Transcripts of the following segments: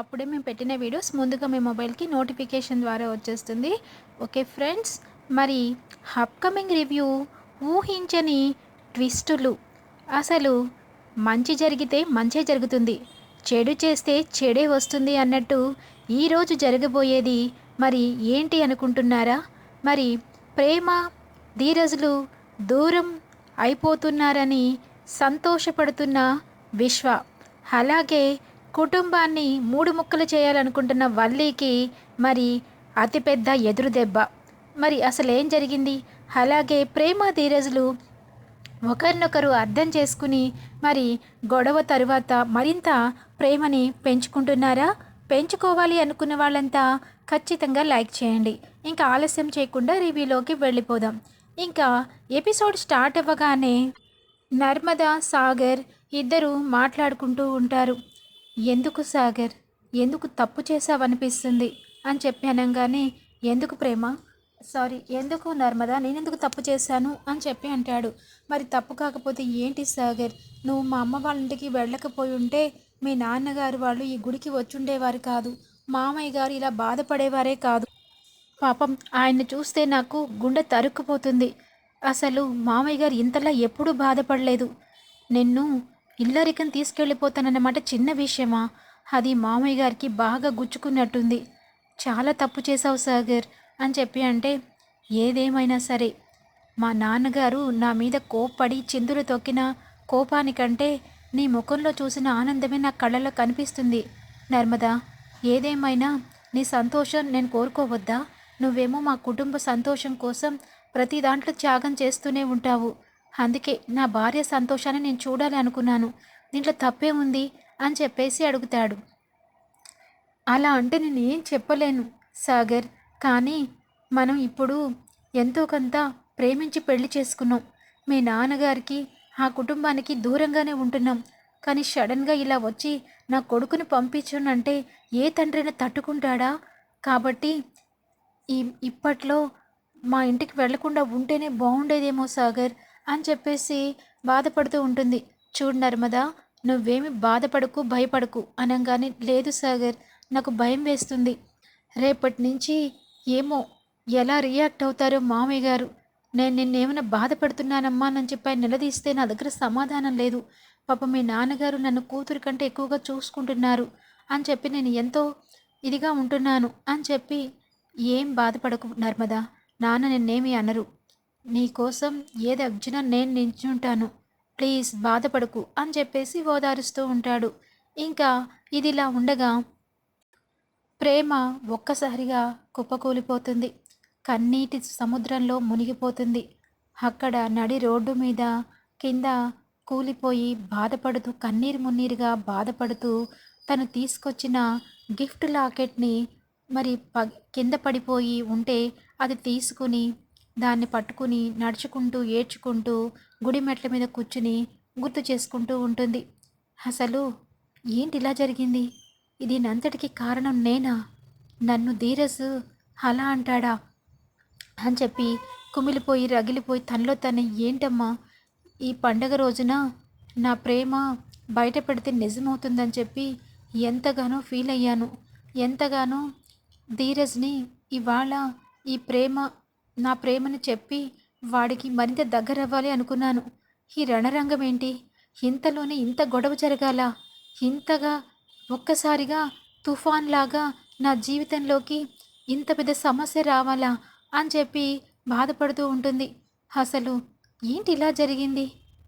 అప్పుడే మేము పెట్టిన వీడియోస్ ముందుగా మీ మొబైల్కి నోటిఫికేషన్ ద్వారా వచ్చేస్తుంది. ఓకే ఫ్రెండ్స్ మరి అప్కమింగ్ రివ్యూ ఊహించని ట్విస్టులు. అసలు మంచి జరిగితే మంచే జరుగుతుంది. చెడు చేస్తే చెడే వస్తుంది అన్నట్టు ఈరోజు జరగబోయేది మరి ఏంటి అనుకుంటున్నారా? మరి ప్రేమ ధీరజులు దూరం అయిపోతున్నారని సంతోషపడుతున్న విశ్వ. అలాగే కుటుంబాన్ని మూడు ముక్కలు చేయాలనుకుంటున్న వల్లీకి మరి అతిపెద్ద ఎదురు దెబ్బ. మరి అసలు ఏం జరిగింది? అలాగే ప్రేమ ధీరజులు ఒకరినొకరు అర్థం చేసుకుని మరి గొడవ తరువాత మరింత ప్రేమని పెంచుకుంటున్నారా? పెంచుకోవాలి అనుకున్న వాళ్ళంతా ఖచ్చితంగా లైక్ చేయండి. ఇంకా ఆలస్యం చేయకుండా రివ్యూలోకి వెళ్ళిపోదాం. ఇంకా ఎపిసోడ్ స్టార్ట్ అవ్వగానే నర్మదా సాగర్ ఇద్దరు మాట్లాడుకుంటూ ఉంటారు. ఎందుకు సాగర్? ఎందుకు తప్పు చేసావనిపిస్తుంది అని చెప్పి అనగానే ఎందుకు ప్రేమ? సారీ ఎందుకు నర్మదా? నేను ఎందుకు తప్పు చేశాను? అని చెప్పి అంటాడు. మరి తప్పు కాకపోతే ఏంటి సాగర్? నువ్వు మా అమ్మ వాళ్ళ ఇంటికి వెళ్ళకపోయి ఉంటే మీ నాన్నగారు వాళ్ళు ఈ గుడికి వచ్చుండేవారు కాదు. మామయ్య గారు ఇలా బాధపడేవారే కాదు. పాపం ఆయన చూస్తే నాకు గుండె తరుక్కుపోతుంది. అసలు మామయ్య గారు ఇంతలా ఎప్పుడూ బాధపడలేదు. నిన్ను ఇల్లరికం తీసుకెళ్ళిపోతానన్నమాట చిన్న విషయమా? అది మామయ్య గారికి బాగా గుచ్చుకున్నట్టుంది. చాలా తప్పు చేశావు సాగర్ అని చెప్పి అంటే ఏదేమైనా సరే. మా నాన్నగారు నా మీద కోప్పడి చిందులు తొక్కిన కోపానికంటే నీ ముఖంలో చూసిన ఆనందమే నా కళ్ళలో కనిపిస్తుంది. నర్మదా ఏదేమైనా నీ సంతోషం నేను కోరుకోవద్దా? నువ్వేమో మా కుటుంబ సంతోషం కోసం ప్రతి దాంట్లో త్యాగం చేస్తూనే ఉంటావు. అందుకే నా భార్య సంతోషాన్ని నేను చూడాలి అనుకున్నాను. దీంట్లో తప్పే ఉంది అని చెప్పేసి అడుగుతాడు. అలా అంటే నేను ఏం చెప్పలేను సాగర్. కానీ మనం ఇప్పుడు ఎంతో కొంత ప్రేమించి పెళ్ళి చేసుకున్నాం. మీ నాన్నగారికి ఆ కుటుంబానికి దూరంగానే ఉంటున్నాం. కానీ సడన్గా ఇలా వచ్చి నా కొడుకుని పంపించునంటే ఏ తండ్రైనా తట్టుకుంటాడా? కాబట్టి ఈ ఇప్పట్లో మా ఇంటికి వెళ్ళకుండా ఉంటేనే బాగుండేదేమో సాగర్. అని చెప్పేసి బాధపడుతూ ఉంటుంది. చూడు నర్మదా నువ్వేమి బాధపడకు భయపడకు అనగానే లేదు సాగర్ నాకు భయం వేస్తుంది. రేపటి నుంచి ఏమో ఎలా రియాక్ట్ అవుతారో మామయ్య గారు. నేను నిన్నేమైనా బాధపడుతున్నానమ్మా అని చెప్పి ఆయన నిలదీస్తే నా దగ్గర సమాధానం లేదు. పాప మీ నాన్నగారు నన్ను కూతురి కంటే ఎక్కువగా చూసుకుంటున్నారు అని చెప్పి నేను ఎంతో ఇదిగా ఉంటున్నాను అని చెప్పి ఏం బాధపడకు నర్మదా. నాన్న నిన్నేమీ అనరు. నీకోసం ఏది అర్జున నేను నించుంటాను ప్లీజ్ బాధపడకు అని చెప్పేసి ఓదారుస్తూ ఉంటాడు. ఇంకా ఇదిలా ఉండగా ప్రేమ ఒక్కసారిగా కుప్పకూలిపోతుంది. కన్నీటి సముద్రంలో మునిగిపోతుంది. అక్కడ నడి రోడ్డు మీద కింద కూలిపోయి బాధపడుతూ కన్నీరు మున్నీరుగా బాధపడుతూ తను తీసుకొచ్చిన గిఫ్ట్ లాకెట్ని మరి ప కింద పడిపోయి ఉంటే అది తీసుకుని దాన్ని పట్టుకుని నడుచుకుంటూ ఏడ్చుకుంటూ గుడి మెట్ల మీద కూర్చుని గుర్తు చేసుకుంటూ ఉంటుంది. అసలు ఏంటి ఇలా జరిగింది? ఇది నంతటికి కారణం నేనా? నన్ను ధీరజ్ అలా అంటాడా? అని చెప్పి కుమిలిపోయి రగిలిపోయి తనలో తను ఏంటమ్మా? ఈ పండగ రోజున నా ప్రేమ బయట పెడితే నిజమవుతుందని చెప్పి ఎంతగానో ఫీల్ అయ్యాను. ఎంతగానో ధీరజ్ని ఇవాళ ఈ ప్రేమ నా ప్రేమని చెప్పి వాడికి మరింత దగ్గర అవ్వాలి అనుకున్నాను. ఈ రణరంగం ఏంటి? ఇంతలోనే ఇంత గొడవ జరగాల? ఇంతగా ఒక్కసారిగా తుఫాన్ లాగా నా జీవితంలోకి ఇంత పెద్ద సమస్య రావాలా అని చెప్పి బాధపడుతూ ఉంటుంది. అసలు ఏంటి ఇలా జరిగింది?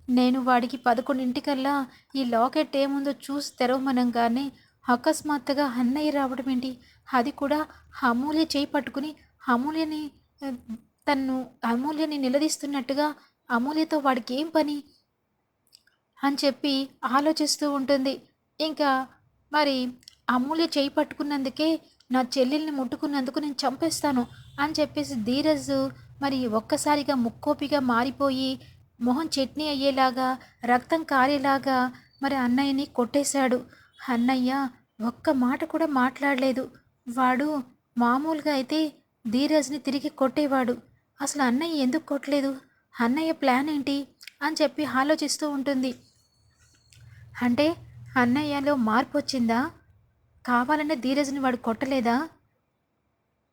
నేను వాడికి పదకొండింటికల్లా ఈ లాకెట్ ఏముందో చూసి తెరవమనంగానే అకస్మాత్తుగా అన్నయ్య రావడం ఏంటి అది కూడా అమూల్య చేయి పట్టుకుని అమూల్యని తన్ను అమూల్యని నిలదీస్తున్నట్టుగా అమూల్యతో వాడికి ఏం పని? అని చెప్పి ఆలోచిస్తూ ఉంటుంది. ఇంకా మరి అమూల్య చేయి పట్టుకున్నందుకే నా చెల్లెల్ని ముట్టుకున్నందుకు నేను చంపేస్తాను అని చెప్పేసి ధీరజ్ మరి ఒక్కసారిగా ముక్కోపిగా మారిపోయి మొహం చట్నీ అయ్యేలాగా రక్తం కారేలాగా మరి అన్నయ్యని కొట్టేశాడు. అన్నయ్య ఒక్క మాట కూడా మాట్లాడలేదు. వాడు మామూలుగా అయితే ధీరజ్ని తిరిగి కొట్టేవాడు. అసలు అన్నయ్య ఎందుకు కొట్టలేదు? అన్నయ్య ప్లాన్ ఏంటి? అని చెప్పి ఆలోచిస్తూ ఉంటుంది. అంటే అన్నయ్యలో మార్పు వచ్చిందా? కావాలనే ధీరజ్ని వాడు కొట్టలేదా?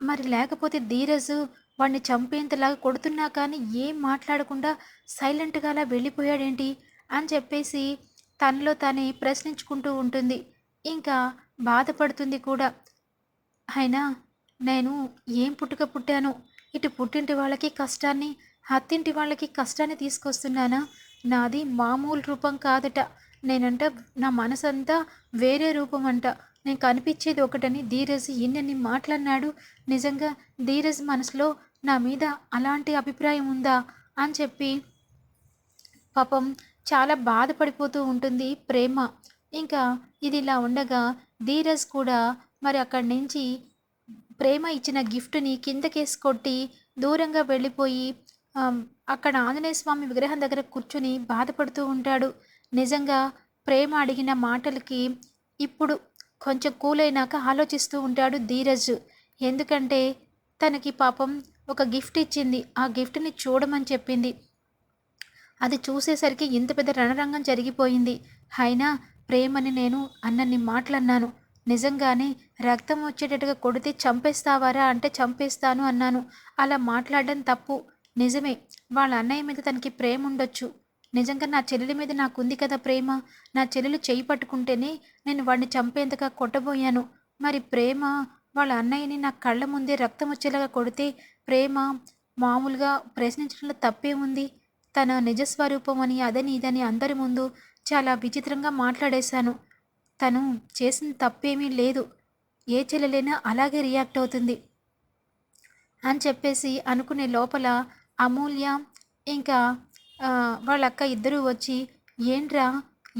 మరి లేకపోతే ధీరజ్ వాడిని చంపేంతలాగా కొడుతున్నా కానీ ఏం మాట్లాడకుండా సైలెంట్గా అలా వెళ్ళిపోయాడేంటి? అని చెప్పేసి తనలో తానే ప్రశ్నించుకుంటూ ఉంటుంది. ఇంకా బాధపడుతుంది కూడా. అయినా నేను ఏం పుట్టుక పుట్టాను? ఇటు పుట్టింటి వాళ్ళకి కష్టాన్ని అత్తింటి వాళ్ళకి కష్టాన్ని తీసుకొస్తున్నానా? నాది మామూలు రూపం కాదట. నేనంట నా మనసంతా వేరే రూపం అంట నేను కనిపించేది ఒకటని ధీరజ్ ఇన్నెన్ని మాట్లాడినాడు నిజంగా ధీరజ్ మనసులో నా మీద అలాంటి అభిప్రాయం ఉందా? అని చెప్పి పాపం చాలా బాధపడిపోతూ ఉంటుంది ప్రేమ. ఇంకా ఇది ఇలా ఉండగా ధీరజ్ కూడా మరి అక్కడి నుంచి ప్రేమ ఇచ్చిన గిఫ్ట్ని కిందకేసి కొట్టి దూరంగా వెళ్ళిపోయి అక్కడ ఆంజనేయ స్వామి విగ్రహం దగ్గర కూర్చుని బాధపడుతూ ఉంటాడు. నిజంగా ప్రేమ అడిగిన మాటలకి ఇప్పుడు కొంచెం కూలైనాక ఆలోచిస్తూ ఉంటాడు ధీరజ్. ఎందుకంటే తనకి పాపం ఒక గిఫ్ట్ ఇచ్చింది. ఆ గిఫ్ట్ని చూడమని చెప్పింది. అది చూసేసరికి ఇంత పెద్ద రణరంగం జరిగిపోయింది. అయినా ప్రేమని నేను అన్నన్ని మాటలన్నాను. నిజంగానే రక్తం వచ్చేటట్టుగా కొడితే చంపేస్తావారా? అంటే చంపేస్తాను అన్నాను. అలా మాట్లాడడం తప్పు. నిజమే. వాళ్ళ అన్నయ్య మీద తనకి ప్రేమ ఉండొచ్చు. నిజంగా నా చెల్లెలి మీద నాకుంది కదా ప్రేమ? నా చెల్లెలు చేయి పట్టుకుంటేనే నేను వాడిని చంపేంతగా కొట్టబోయాను. మరి ప్రేమ? వాళ్ళ అన్నయ్యని నా కళ్ళ ముందే రక్తం వచ్చేలాగా కొడితే ప్రేమ? మామూలుగా ప్రశ్నించడంలో తప్పే ఉంది. తన నిజస్వరూపం అని అదని ఇదని అందరి ముందు చాలా విచిత్రంగా మాట్లాడేశాను. తను చేసిన తప్పేమీ లేదు. ఏ చెల్లెలైనా అలాగే రియాక్ట్ అవుతుంది అని చెప్పేసి అనుకునే లోపల అమూల్య ఇంకా వాళ్ళ అక్క ఇద్దరూ వచ్చి ఏంట్రా?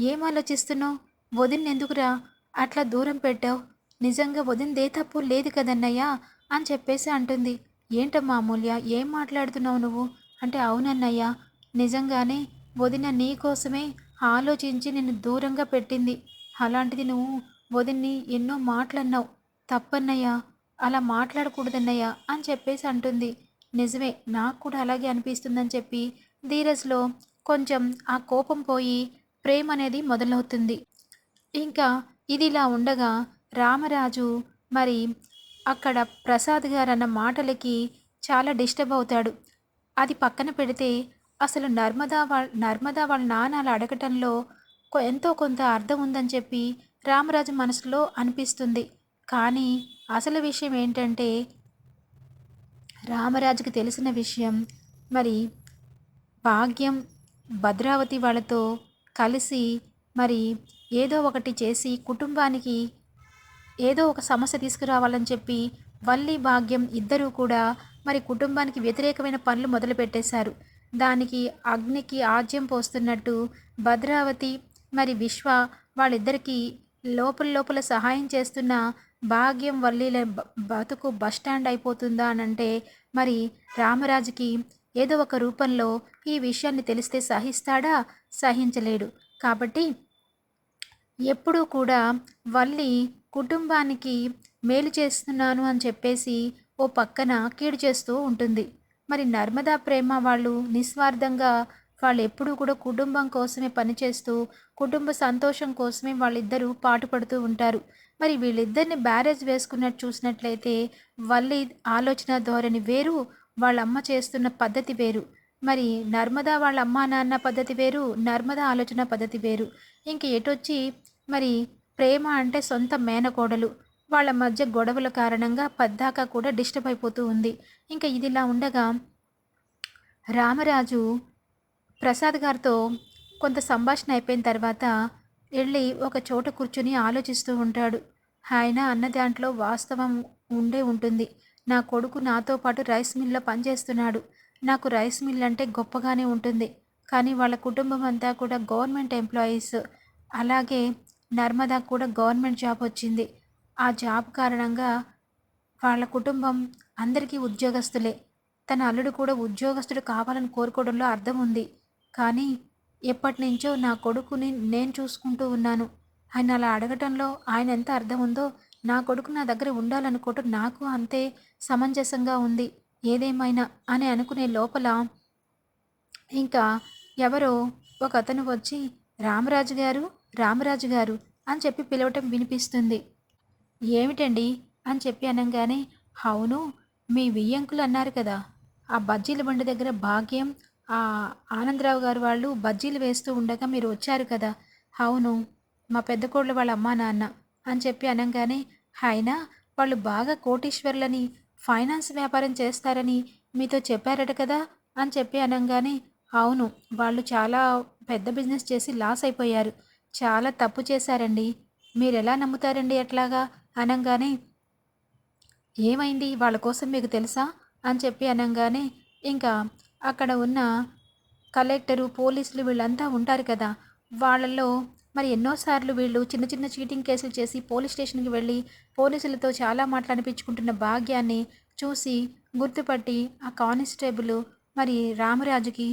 ఏం ఆలోచిస్తున్నావు? వదిన ఎందుకురా? అట్లా దూరం పెట్టావు? నిజంగా వదినదే తప్పు లేదు కదన్నయ్యా? అని చెప్పేసి అంటుంది. ఏంటమ్మా అమూల్య? ఏం మాట్లాడుతున్నావు నువ్వు? అంటే అవునన్నయ్యా నిజంగానే వదిన నీ కోసమే ఆలోచించి నిన్ను దూరంగా పెట్టింది. అలాంటిది నువ్వు వదిన్ని ఎన్నో మాటలన్నావు. తప్పన్నయ్యా అలా మాట్లాడకూడదన్నయ్యా అని చెప్పేసి అంటుంది. నిజమే నాకు కూడా అలాగే అనిపిస్తుందని చెప్పి ధీరజ్లో కొంచెం ఆ కోపం పోయి ప్రేమ అనేది మొదలవుతుంది. ఇంకా ఇదిలా ఉండగా రామరాజు మరి అక్కడ ప్రసాద్ గారు అన్న మాటలకి చాలా డిస్టర్బ్ అవుతాడు. అది పక్కన పెడితే అసలు నర్మదా వాళ్ళ నర్మదా వాళ్ళ నాన్న అలా అడగటంలో ఎంతో కొంత అర్థం ఉందని చెప్పి రామరాజు మనసులో అనిపిస్తుంది. కానీ అసలు విషయం ఏంటంటే రామరాజుకి తెలిసిన విషయం మరి భాగ్యం భద్రావతి వాళ్ళతో కలిసి మరి ఏదో ఒకటి చేసి కుటుంబానికి ఏదో ఒక సమస్య తీసుకురావాలని చెప్పి వల్లి భాగ్యం ఇద్దరూ కూడా మరి కుటుంబానికి వ్యతిరేకమైన పనులు మొదలుపెట్టేశారు. దానికి అగ్నికి ఆజ్యం పోస్తున్నట్టు భద్రావతి మరి విశ్వ వాళ్ళిద్దరికీ లోపల లోపల సహాయం చేస్తున్న భాగ్యం వల్లీల బతుకు బస్టాండ్ అయిపోతుందా అని అంటే మరి రామరాజుకి ఏదో ఒక రూపంలో ఈ విషయాన్ని తెలిస్తే సహిస్తాడా? సహించలేడు. కాబట్టి ఎప్పుడూ కూడా వల్లి కుటుంబానికి మేలు చేస్తున్నాను అని చెప్పేసి ఓ పక్కన కీడు చేస్తూ ఉంటుంది. మరి నర్మదా ప్రేమ వాళ్ళు నిస్వార్థంగా వాళ్ళు ఎప్పుడూ కూడా కుటుంబం కోసమే పనిచేస్తూ కుటుంబ సంతోషం కోసమే వాళ్ళిద్దరూ పాటుపడుతూ ఉంటారు. మరి వీళ్ళిద్దరిని బ్యారేజ్ వేసుకున్నట్టు చూసినట్లయితే వల్లి ఆలోచన ధోరణి వేరు వాళ్ళ అమ్మ చేస్తున్న పద్ధతి వేరు. మరి నర్మదా వాళ్ళ అమ్మ నాన్న పద్ధతి వేరు నర్మదా ఆలోచన పద్ధతి వేరు. ఇంక ఎటొచ్చి మరి ప్రేమ అంటే సొంత మేనకోడలు. వాళ్ళ మధ్య గొడవల కారణంగా పద్దాక కూడా డిస్టర్బ్ అయిపోతూ ఉంది. ఇంకా ఇదిలా ఉండగా రామరాజు ప్రసాద్ గారితో కొంత సంభాషణ అయిపోయిన తర్వాత వెళ్ళి ఒక చోట కూర్చుని ఆలోచిస్తూ ఉంటాడు. ఆయన అన్న దాంట్లో వాస్తవం ఉండే ఉంటుంది. నా కొడుకు నాతో పాటు రైస్ మిల్లో పనిచేస్తున్నాడు. నాకు రైస్ మిల్ అంటే గొప్పగానే ఉంటుంది. కానీ వాళ్ళ కుటుంబం అంతా కూడా గవర్నమెంట్ ఎంప్లాయీస్. అలాగే నర్మదా కూడా గవర్నమెంట్ జాబ్ వచ్చింది. ఆ జాబ్ కారణంగా వాళ్ళ కుటుంబం అందరికీ ఉద్యోగస్తులే. తన అల్లుడు కూడా ఉద్యోగస్తుడు కావాలని కోరుకోవడంలో అర్థం ఉంది. కానీ ఎప్పటి నుంచో నా కొడుకుని నేను చూసుకుంటూ ఉన్నాను. ఆయన అలా అడగటంలో ఆయన ఎంత అర్థం ఉందో నా కొడుకు నా దగ్గర ఉండాలనుకోవటం నాకు అంతే సమంజసంగా ఉంది. ఏదేమైనా అని అనుకునే లోపల ఇంకా ఎవరో ఒక అతను వచ్చి రామరాజు గారు రామరాజు గారు అని చెప్పి పిలవటం వినిపిస్తుంది. ఏమిటండి? అని చెప్పి అనగానే అవును మీ వియ్యంకులు అన్నారు కదా. ఆ బజ్జీల బండి దగ్గర భాగ్యం ఆనందరావు గారు వాళ్ళు బజ్జీలు వేస్తూ ఉండగా మీరు వచ్చారు కదా. అవును మా పెద్ద కోళ్ళ వాళ్ళ అమ్మా నాన్న అని చెప్పి అనగానే ఆయన వాళ్ళు బాగా కోటీశ్వర్లని ఫైనాన్స్ వ్యాపారం చేస్తారని మీతో చెప్పారట కదా అని చెప్పి అనగానే అవును వాళ్ళు చాలా పెద్ద బిజినెస్ చేసి లాస్ అయిపోయారు. చాలా తప్పు చేశారండి. మీరు ఎలా నమ్ముతారండి ఎట్లాగా అనగానే ఏమైంది? వాళ్ళ కోసం మీకు తెలుసా? అని చెప్పి అనగానే ఇంకా అక్కడ ఉన్న కలెక్టరు పోలీసులు వీళ్ళంతా ఉంటారు కదా. వాళ్ళల్లో మరి ఎన్నోసార్లు వీళ్ళు చిన్న చిన్న చీటింగ్ కేసులు చేసి పోలీస్ స్టేషన్కి వెళ్ళి పోలీసులతో చాలా మాట్లాడిపించుకుంటున్న భాగ్యాన్ని చూసి గుర్తుపట్టి ఆ కానిస్టేబుల్ మరి రామరాజుకి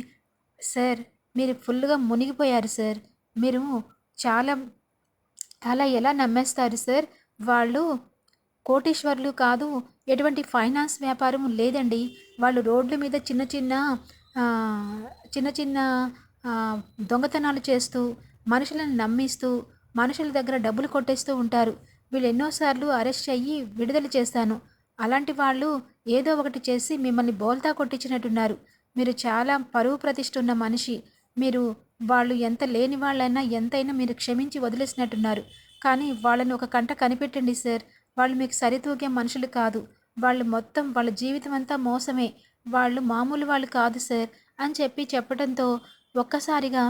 సార్ మీరు ఫుల్గా మునిగిపోయారు సార్. మీరు చాలా అలా ఎలా నమ్మేస్తారు సార్? వాళ్ళు కోటీశ్వర్లు కాదు ఎటువంటి ఫైనాన్స్ వ్యాపారం లేదండి. వాళ్ళు రోడ్ల మీద చిన్న చిన్న చిన్న చిన్న దొంగతనాలు చేస్తూ మనుషులను నమ్మిస్తూ మనుషుల దగ్గర డబ్బులు కొట్టేస్తూ ఉంటారు. వీళ్ళు ఎన్నోసార్లు అరెస్ట్ అయ్యి విడుదల చేశాను. అలాంటి వాళ్ళు ఏదో ఒకటి చేసి మిమ్మల్ని బోల్తా కొట్టించినట్టున్నారు. మీరు చాలా పరువు ప్రతిష్ఠ ఉన్న మనిషి. మీరు వాళ్ళు ఎంత లేని వాళ్ళైనా ఎంతైనా మీరు క్షమించి వదిలేసినట్టున్నారు. కానీ వాళ్ళని ఒక కంట కనిపెట్టండి సార్. వాళ్ళు మీకు సరితూగే మనుషులు కాదు. వాళ్ళు మొత్తం వాళ్ళ జీవితం అంతా మోసమే. వాళ్ళు మామూలు వాళ్ళు కాదు సార్ అని చెప్పి చెప్పడంతో ఒక్కసారిగా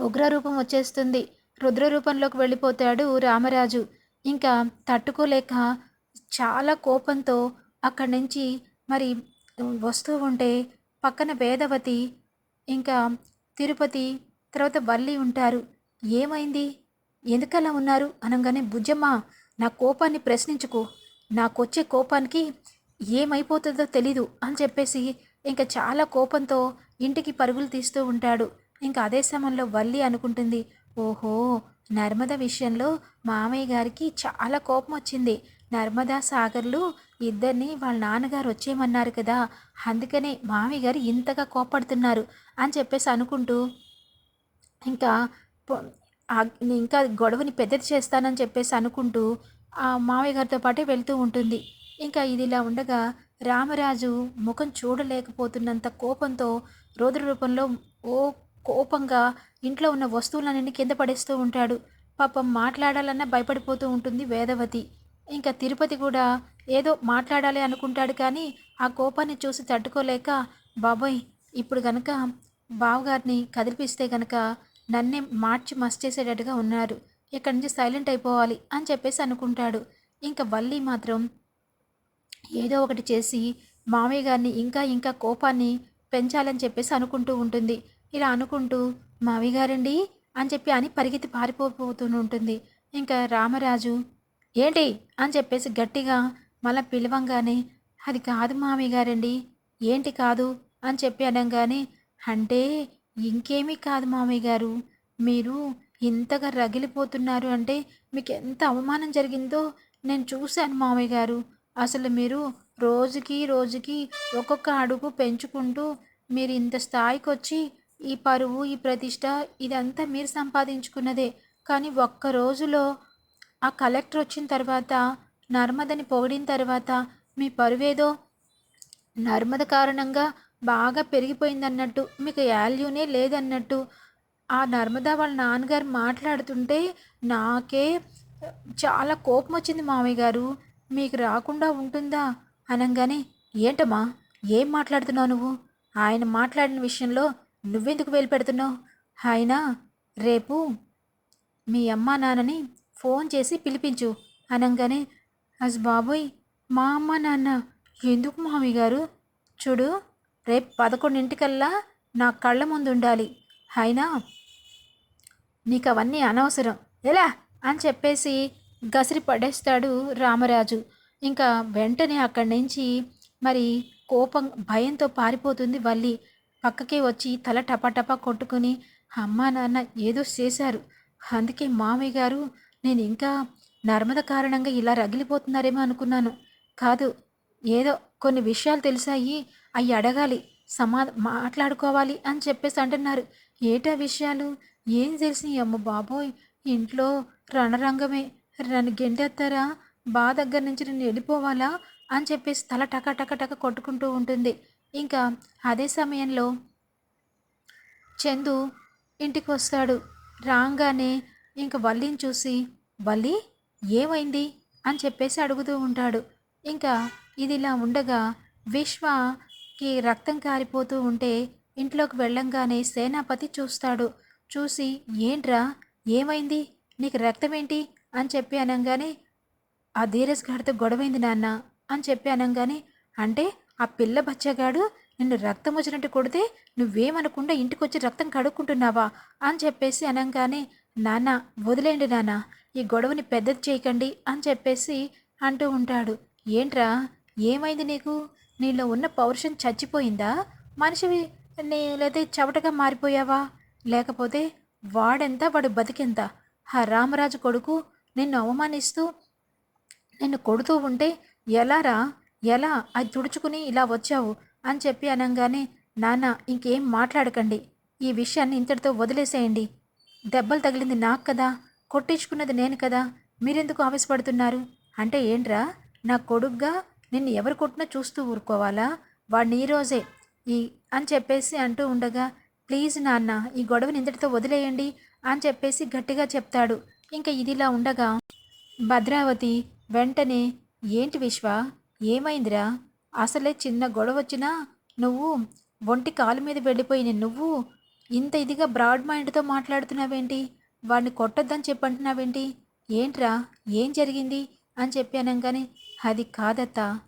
ఉగ్రరూపం వచ్చేస్తుంది. రుద్ర రూపంలోకి వెళ్ళిపోతాడు రామరాజు. ఇంకా తట్టుకోలేక చాలా కోపంతో అక్కడి నుంచి మరి వస్తూ ఉంటే పక్కన వేదవతి ఇంకా తిరుపతి తర్వాత వల్లి ఉంటారు. ఏమైంది? ఎందుకలా ఉన్నారు? అనగానే బుజ్జమ్మ నా కోపాన్ని ప్రశ్నించుకో. నాకొచ్చే కోపానికి ఏమైపోతుందో తెలీదు అని చెప్పేసి ఇంకా చాలా కోపంతో ఇంటికి పరుగులు తీస్తూ ఉంటాడు. ఇంకా అదే సమయంలో వల్లి అనుకుంటుంది ఓహో నర్మద విషయంలో మామయ్య గారికి చాలా కోపం వచ్చింది. నర్మదా సాగర్లు ఇద్దరిని వాళ్ళ నాన్నగారు వచ్చేయమన్నారు కదా అందుకనే మామయ్య గారు ఇంతగా కోపడుతున్నారు అని చెప్పేసి అనుకుంటూ ఇంకా ఇంకా గొడవని పెద్దది చేస్తానని చెప్పేసి అనుకుంటూ ఆ మామయ్య గారితో పాటే వెళ్తూ ఉంటుంది. ఇంకా ఇది ఇలా ఉండగా రామరాజు ముఖం చూడలేకపోతున్నంత కోపంతో రోద్ర రూపంలో ఓ కోపంగా ఇంట్లో ఉన్న వస్తువులన్నీ కింద పడేస్తూ ఉంటాడు. పాపం మాట్లాడాలన్నా భయపడిపోతూ ఉంటుంది వేదవతి. ఇంకా తిరుపతి కూడా ఏదో మాట్లాడాలి అనుకుంటాడు కానీ ఆ కోపాన్ని చూసి తట్టుకోలేక బాబోయ్ ఇప్పుడు గనక బావగారిని కదిలిపిస్తే గనక నన్నే మార్చి మస్ట్ చేసేటట్టుగా ఉన్నారు. ఇక్కడి నుంచి సైలెంట్ అయిపోవాలి అని చెప్పేసి అనుకుంటాడు. ఇంకా వల్లి మాత్రం ఏదో ఒకటి చేసి మామయ్య గారిని ఇంకా ఇంకా కోపాన్ని పెంచాలని చెప్పేసి అనుకుంటూ ఉంటుంది. ఇలా అనుకుంటూ మామయ్య గారండి అని చెప్పి అని పరిగెత్తి పారిపోతూ ఉంటుంది. ఇంకా రామరాజు ఏంటి? అని చెప్పేసి గట్టిగా మళ్ళా పిలవంగానే అది కాదు మామయ్య గారండి ఏంటి కాదు? అని చెప్పి అనగానే అంటే ఇంకేమీ కాదు మామయ్య గారు. మీరు ఇంతగా రగిలిపోతున్నారు అంటే మీకు ఎంత అవమానం జరిగిందో నేను చూశాను మామయ్య గారు. అసలు మీరు రోజుకి రోజుకి ఒక్కొక్క అడుగు పెంచుకుంటూ మీరు ఇంత స్థాయికి వచ్చి ఈ పరువు ఈ ప్రతిష్ట ఇదంతా మీరు సంపాదించుకున్నదే. కానీ ఒక్క రోజులో ఆ కలెక్టర్ వచ్చిన తర్వాత నర్మదని పొగిడిన తర్వాత మీ పరువేదో నర్మద కారణంగా బాగా పెరిగిపోయిందన్నట్టు మీకు వాల్యూనే లేదన్నట్టు ఆ నర్మదా వాళ్ళ నాన్నగారు మాట్లాడుతుంటే నాకే చాలా కోపం వచ్చింది మామయ్య గారు. మీకు రాకుండా ఉంటుందా? అనగానే ఏంటమ్మా ఏం మాట్లాడుతున్నావు నువ్వు? ఆయన మాట్లాడిన విషయంలో నువ్వెందుకు వేలు పెడుతున్నావు? ఆయన రేపు మీ అమ్మా నాన్నని ఫోన్ చేసి పిలిపించు అనగానే అస్ బాబోయ్ మా అమ్మ నాన్న ఎందుకు మామయ్య గారు? చూడు రేపు పదకొండింటికల్లా నా కళ్ళ ముందు ఉండాలి అయినా నీకు అవన్నీ అనవసరం. ఎలా? అని చెప్పేసి గసిరి పడేస్తాడు రామరాజు. ఇంకా వెంటనే అక్కడి నుంచి మరి కోపం భయంతో పారిపోతుంది వల్లి. పక్కకే వచ్చి తల టపాటపా కొట్టుకుని అమ్మా నాన్న ఏదో చేశారు. అందుకే మామయ్య గారు నేను ఇంకా నర్మద కారణంగా ఇలా రగిలిపోతున్నారేమో అనుకున్నాను. కాదు ఏదో కొన్ని విషయాలు తెలిసాయి. అవి అడగాలి సమా మాట్లాడుకోవాలి అని చెప్పేసి అంటున్నారు. ఏటా విషయాలు? ఏం తెలిసినాయి అమ్మ బాబోయ్ ఇంట్లో రణరంగమే. నన్ను గెంటేస్తారా బా దగ్గర నుంచి నేను వెళ్ళిపోవాలా? అని చెప్పేసి తల టక టక టక కొట్టుకుంటూ ఉంటుంది. ఇంకా అదే సమయంలో చందు ఇంటికి వస్తాడు. రాగానే ఇంక వల్లిని చూసి వల్లి ఏమైంది? అని చెప్పేసి అడుగుతూ ఉంటాడు. ఇంకా ఇది ఇలా ఉండగా కి రక్తం కారిపోతూ ఉంటే ఇంట్లోకి వెళ్ళంగానే సేనాపతి చూస్తాడు. చూసి ఏంట్రా? ఏమైంది? నీకు రక్తం ఏంటి అని చెప్పి అనగానే ఆ ధీరజ్ గాడితో గొడవైంది నాన్న అని చెప్పి అనగానే అంటే ఆ పిల్ల బచ్చగాడు నిన్ను రక్తం వచ్చినట్టు కొడితే నువ్వేమనకుండా ఇంటికి వచ్చి రక్తం కడుక్కుంటున్నావా? అని చెప్పేసి అనగానే నాన్న వదిలేండి నాన్న. ఈ గొడవని పెద్దది చేయకండి అని చెప్పేసి అంటూ ఉంటాడు. ఏంట్రా? ఏమైంది నీకు? నీలో ఉన్న పౌరుషం చచ్చిపోయిందా? మనిషివి నీ లేదా చవటగా మారిపోయావా? లేకపోతే వాడెంత వాడు బతికెంత? ఆ రామరాజు కొడుకు నిన్ను అవమానిస్తూ నిన్ను కొడుతూ ఉంటే ఎలారా ఎలా? అది తుడుచుకుని ఇలా వచ్చావు అని చెప్పి అనగానే నాన్న ఇంకేం మాట్లాడకండి. ఈ విషయాన్ని ఇంతటితో వదిలేసేయండి. దెబ్బలు తగిలింది నాకు కదా. కొట్టించుకున్నది నేను కదా. మీరెందుకు ఆవేశపడుతున్నారు? అంటే ఏంట్రా? నా కొడుగ్గా నిన్ను ఎవరు కొట్టినా చూస్తూ ఊరుకోవాలా? వాడిని ఈరోజే ఈ అని చెప్పేసి అంటూ ఉండగా ప్లీజ్ నాన్న ఈ గొడవని ఇంతటితో వదిలేయండి అని చెప్పేసి గట్టిగా చెప్తాడు. ఇంకా ఇదిలా ఉండగా భద్రావతి వెంటనే ఏంటి విశ్వ? ఏమైందిరా? అసలే చిన్న గొడవ వచ్చినా నువ్వు ఒంటి కాలు మీద వెళ్ళిపోయిన నువ్వు ఇంత ఇదిగా బ్రాడ్ మైండ్తో మాట్లాడుతున్నావేంటి? వాడిని కొట్టొద్దని చెప్పి అంటున్నావేంటి ఏంట్రా? ఏం జరిగింది? అని చెప్పాను కానీ అది కాదత్తా.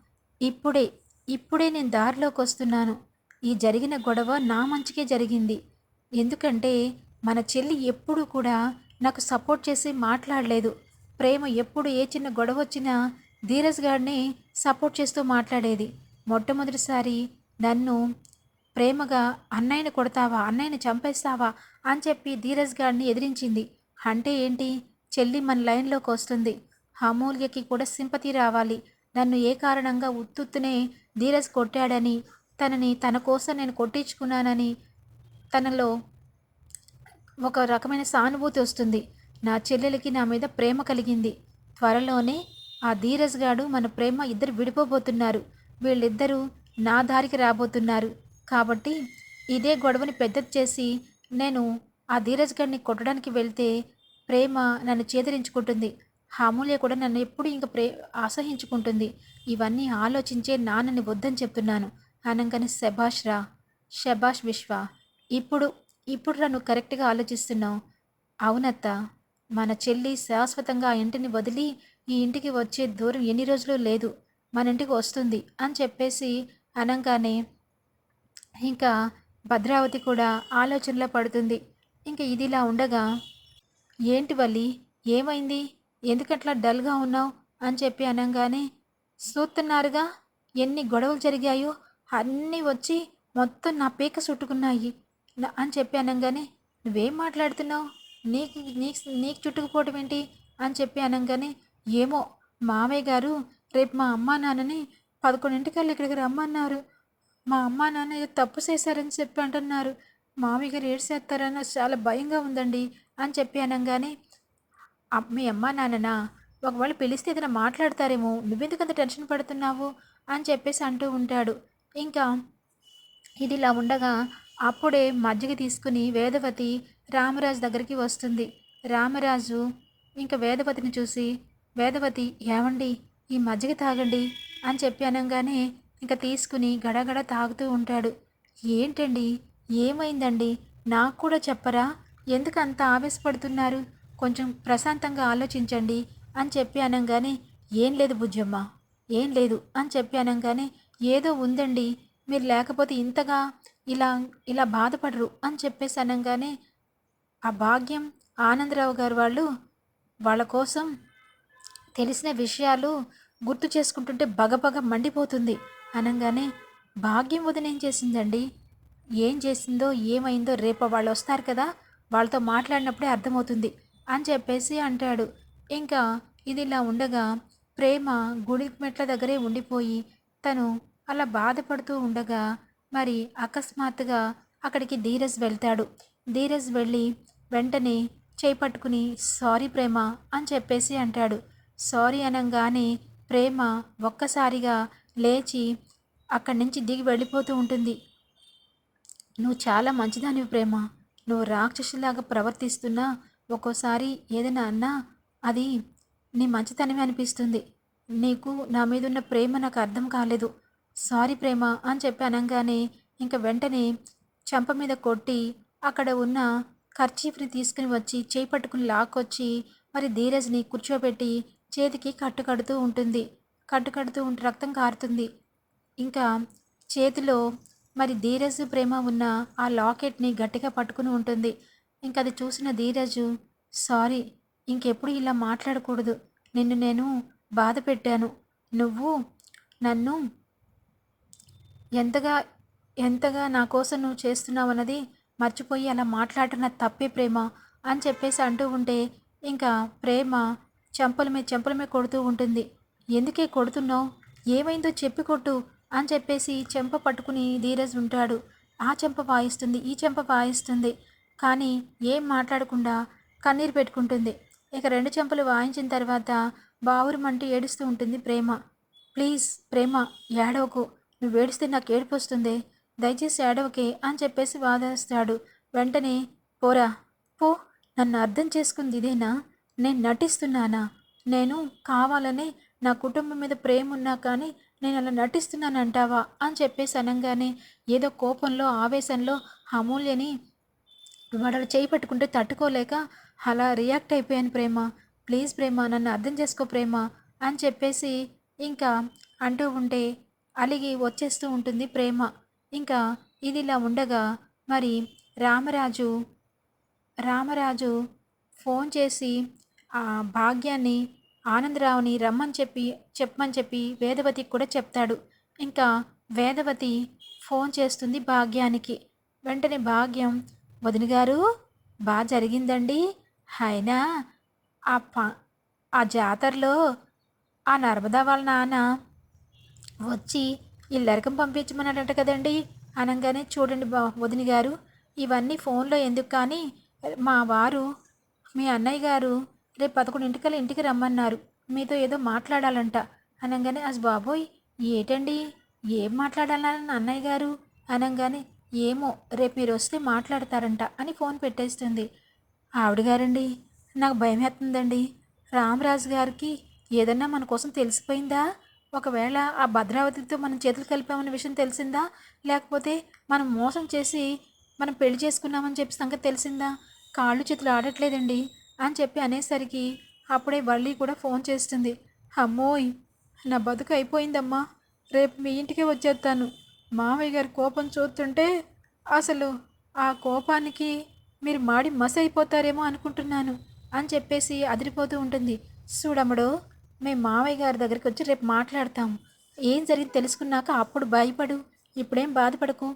ఇప్పుడే ఇప్పుడే నేను దారిలోకి వస్తున్నాను ఈ జరిగిన గొడవ నా మంచికే జరిగింది. ఎందుకంటే మన చెల్లి ఎప్పుడూ కూడా నాకు సపోర్ట్ చేసి మాట్లాడలేదు. ప్రేమ ఎప్పుడు ఏ చిన్న గొడవ వచ్చినా ధీరజ్ గారిని సపోర్ట్ చేస్తూ మాట్లాడేది. మొట్టమొదటిసారి నన్ను ప్రేమగా అన్నయ్యని కొడతావా? అన్నయ్యని చంపేస్తావా? అని చెప్పి ధీరజ్ గారిని ఎదిరించింది. అంటే ఏంటి? చెల్లి మన లైన్లోకి వస్తుంది అమూల్యకి కూడా సింపతి రావాలి. నన్ను ఏ కారణంగా ఉత్తుత్తునే ధీరజ్ కొట్టాడని తనని తన కోసం నేను కొట్టించుకున్నానని తనలో ఒక రకమైన సానుభూతి వస్తుంది. నా చెల్లెలకి నా మీద ప్రేమ కలిగింది. త్వరలోనే ఆ ధీరజ్ గాడు మన ప్రేమ ఇద్దరు విడిపోబోతున్నారు. వీళ్ళిద్దరూ నా దారికి రాబోతున్నారు. కాబట్టి ఇదే గొడవని పెద్దది చేసి నేను ఆ ధీరజ్ గారిని కొట్టడానికి వెళ్తే ప్రేమ నన్ను చేదరించుకుంటుంది. హాములే కూడా నన్ను ఎప్పుడు ఇంక ప్రే అసహించుకుంటుంది ఇవన్నీ ఆలోచించే నాన్నని వద్దని చెప్తున్నాను. అనగానే శభాష్ రా. శభాష్ విశ్వ ఇప్పుడు ఇప్పుడు రా నువ్వు కరెక్ట్గా ఆలోచిస్తున్నావు. అవునత్త మన చెల్లి శాశ్వతంగా ఆ ఇంటిని వదిలి ఈ ఇంటికి వచ్చే దూరం ఎన్ని రోజులు లేదు. మన ఇంటికి వస్తుంది అని చెప్పేసి అనగానే ఇంకా భద్రావతి కూడా ఆలోచనలో పడుతుంది. ఇంకా ఇదిలా ఉండగా ఏంటి వల్లి ఏమైంది? ఎందుకట్లా డల్గా ఉన్నావు? అని చెప్పి అనగానే చూస్తున్నారుగా ఎన్ని గొడవలు జరిగాయో అన్నీ వచ్చి మొత్తం నా పీక చుట్టుకున్నాయి. అని చెప్పి అనగానే నువ్వేం మాట్లాడుతున్నావు? నీకు నీకు నీకు చుట్టుకుపోవటం ఏంటి? అని చెప్పి అనగానే ఏమో మామయ్య గారు రేపు మా అమ్మా నాన్నని పదకొండింటికల్లా ఇక్కడికి రమ్మన్నారు. మా అమ్మా నాన్న ఏదో తప్పు చేశారని చెప్పి అంటున్నారు. మామయ్య గారు ఏడ్చేస్తారని చాలా భయంగా ఉందండి. అని చెప్పి అనగానే మీ అమ్మా నాన్ననా? ఒకవేళ పిలిస్తే ఏదైనా మాట్లాడతారేమో. నువ్వెందుకంత అంత టెన్షన్ పడుతున్నావు? అని చెప్పేసి అంటూ ఉంటాడు. ఇంకా ఇది ఇలా ఉండగా అప్పుడే మజ్జిగ తీసుకుని వేదవతి రామరాజు దగ్గరికి వస్తుంది. రామరాజు ఇంకా వేదవతిని చూసి వేదవతి ఏమండి? ఈ మజ్జిగ తాగండి. అని చెప్పి అనగానే ఇంకా తీసుకుని గడగడ తాగుతూ ఉంటాడు. ఏంటండి? ఏమైందండి? నాకు కూడా చెప్పరా? ఎందుకు అంత ఆవేశపడుతున్నారు? కొంచెం ప్రశాంతంగా ఆలోచించండి అని చెప్పి అనగానే ఏం లేదు బుజ్జమ్మ ఏం లేదు అని చెప్పి అనగానే ఏదో ఉందండి మీరు లేకపోతే ఇంతగా ఇలా ఇలా బాధపడరు అని చెప్పేసి అనగానే ఆ భాగ్యం ఆనందరావు గారు వాళ్ళు వాళ్ళ కోసం తెలిసిన విషయాలు గుర్తు చేసుకుంటుంటే బగబగ మండిపోతుంది. అనగానే భాగ్యం వదిన ఏం చేసిందండి? ఏం చేసిందో ఏమైందో రేపు వాళ్ళు వస్తారు కదా వాళ్ళతో మాట్లాడినప్పుడే అర్థమవుతుంది. అని చెప్పేసి అంటాడు. ఇంకా ఇది ఇలా ఉండగా ప్రేమ గుడి మెట్ల దగ్గరే ఉండిపోయి తను అలా బాధపడుతూ ఉండగా మరి అకస్మాత్తుగా అక్కడికి ధీరజ్ వెళ్తాడు. ధీరజ్ వెళ్ళి వెంటనే చేయి పట్టుకుని సారీ ప్రేమ అని చెప్పేసి అంటాడు. సారీ అనగానే ప్రేమ ఒక్కసారిగా లేచి అక్కడి నుంచి దిగి వెళ్ళిపోతూ ఉంటుంది. నువ్వు చాలా మంచిదానివి ప్రేమ. నువ్వు రాక్షసులాగా ప్రవర్తిస్తున్నా ఒక్కోసారి ఏదైనా అన్నా అది నీ మంచితనమే అనిపిస్తుంది. నీకు నా మీద ఉన్న ప్రేమ నాకు అర్థం కాలేదు. సారీ ప్రేమ అని చెప్పి అనగానే ఇంక వెంటనే చెంప మీద కొట్టి అక్కడ ఉన్న ఖర్చీఫ్ని తీసుకుని వచ్చి చేయి పట్టుకుని లాక్కొచ్చి మరి ధీరజ్ని కూర్చోబెట్టి చేతికి కట్టు కడుతూ ఉంటుంది. కట్టు కడుతూ ఉంటే రక్తం కారుతుంది. ఇంకా చేతిలో మరి ధీరజ్ ప్రేమ ఉన్న ఆ లాకెట్ని గట్టిగా పట్టుకుని ఉంటుంది. ఇంకా అది చూసిన ధీరజు సారీ ఇంకెప్పుడు ఇలా మాట్లాడకూడదు. నిన్ను నేను బాధ పెట్టాను. నువ్వు నన్ను ఎంతగా ఎంతగా నా కోసం నువ్వు చేస్తున్నావు అన్నది మర్చిపోయి అలా మాట్లాడుతున్న తప్పే ప్రేమ అని చెప్పేసి అంటూ ఉంటే ఇంకా ప్రేమ చెంపలమే చెంపలమే మీద కొడుతూ ఉంటుంది. ఎందుకే కొడుతున్నావు? ఏమైందో చెప్పి కొట్టు అని చెప్పేసి చెంప పట్టుకుని ధీరజ్ ఉంటాడు. ఆ చెంప వాయిస్తుంది ఈ చెంప వాయిస్తుంది. కానీ ఏం మాట్లాడకుండా కన్నీరు పెట్టుకుంటుంది. ఇక రెండు చెంపలు వాయించిన తర్వాత బావురుమంటూ ఏడుస్తూ ఉంటుంది ప్రేమ. ప్లీజ్ ప్రేమ ఏడవకు. నువ్వు ఏడిస్తే నాకు ఏడుపు వస్తుంది. దయచేసి ఏడవకే అని చెప్పేసి వాదిస్తాడు. వెంటనే పోరా పో. నన్ను అర్థం చేసుకుంది ఇదేనా? నేను నటిస్తున్నానా? నేను కావాలని నా కుటుంబం మీద ప్రేమ ఉన్నా కానీ నేను అలా నటిస్తున్నాను అంటావా అని చెప్పేసి అనగానే ఏదో కోపంలో ఆవేశంలో అమూల్యని వాడు చేయి పట్టుకుంటే తట్టుకోలేక అలా రియాక్ట్ అయిపోయాను ప్రేమ. ప్లీజ్ ప్రేమ నన్ను అర్థం చేసుకో ప్రేమ అని చెప్పేసి ఇంకా అంటూ ఉంటే అలిగి వచ్చేస్తూ ఉంటుంది ప్రేమ. ఇంకా ఇది ఇలా ఉండగా మరి రామరాజు రామరాజు ఫోన్ చేసి ఆ భాగ్యాన్ని ఆనందరావుని రమ్మని చెప్పి చెప్పమని చెప్పి వేదవతికి కూడా చెప్తాడు. ఇంకా వేదవతి ఫోన్ చేస్తుంది భాగ్యానికి. వెంటనే భాగ్యం వదిన గారు బాగా జరిగిందండి. అయినా ఆ ప ఆ జాతరలో ఆ నర్మదా వాళ్ళ నాన్న వచ్చి ఇల్లరకం పంపించమన్నాడట కదండి. అనగానే చూడండి బా వదిన గారు ఇవన్నీ ఫోన్లో ఎందుకు కానీ మా వారు మీ అన్నయ్య గారు రేపు పదకొండింటికల్లా ఇంటికి రమ్మన్నారు. మీతో ఏదో మాట్లాడాలంట. అనగానే అస్ బాబోయ్ ఏటండి? ఏం మాట్లాడాలని అన్నయ్య గారు? అనగానే ఏమో రేపు మీరు వస్తే మాట్లాడతారంట అని ఫోన్ పెట్టేస్తుంది. ఆవిడ గారండి నాకు భయం వేస్తుందండి రామరాజు గారికి ఏదన్నా మన కోసం తెలిసిపోయిందా? ఒకవేళ ఆ భద్రావతితో మనం చేతులు కలిపామన్న విషయం తెలిసిందా? లేకపోతే మనం మోసం చేసి మనం పెళ్ళి చేసుకున్నామని చెప్పి సంగతి తెలిసిందా? కాళ్ళు చేతులు ఆడట్లేదండి అని చెప్పి అనేసరికి అప్పుడే వల్లి కూడా ఫోన్ చేస్తుంది. అమ్మోయ్ నా బతుకు అయిపోయిందమ్మా. రేపు మీ ఇంటికే వచ్చేస్తాను. మామయ్య గారి కోపం చూస్తుంటే అసలు ఆ కోపానికి మీరు మాడి మస్ అయిపోతారేమో అనుకుంటున్నాను అని చెప్పేసి అదిరిపోతూ ఉంటుంది. చూడమ్మడు మేము మామయ్య గారి దగ్గరికి వచ్చి రేపు మాట్లాడతాం ఏం జరిగింది తెలుసుకున్నాక అప్పుడు భయపడు ఇప్పుడేం బాధపడకు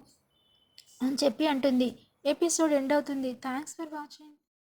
అని చెప్పి అంటుంది. ఎపిసోడ్ ఎండ్ అవుతుంది. Thanks for watching.